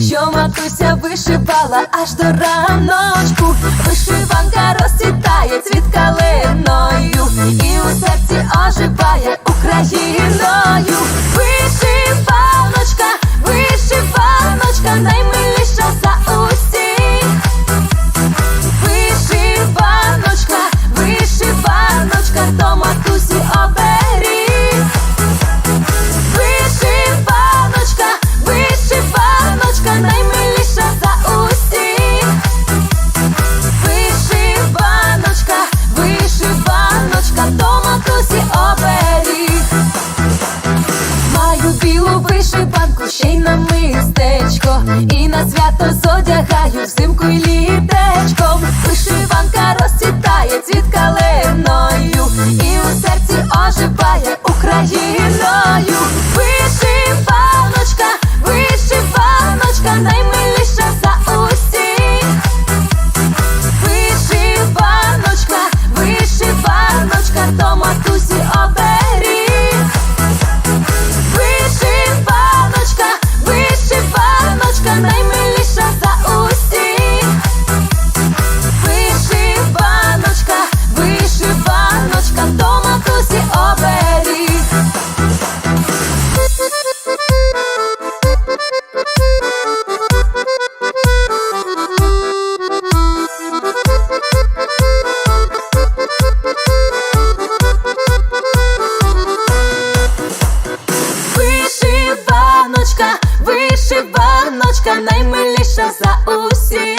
що матуся вишивала аж до раночку, вишиванка розцвітає. бабусі оберіг. Вишиваночка, вишиваночка, наймиліша за усіх.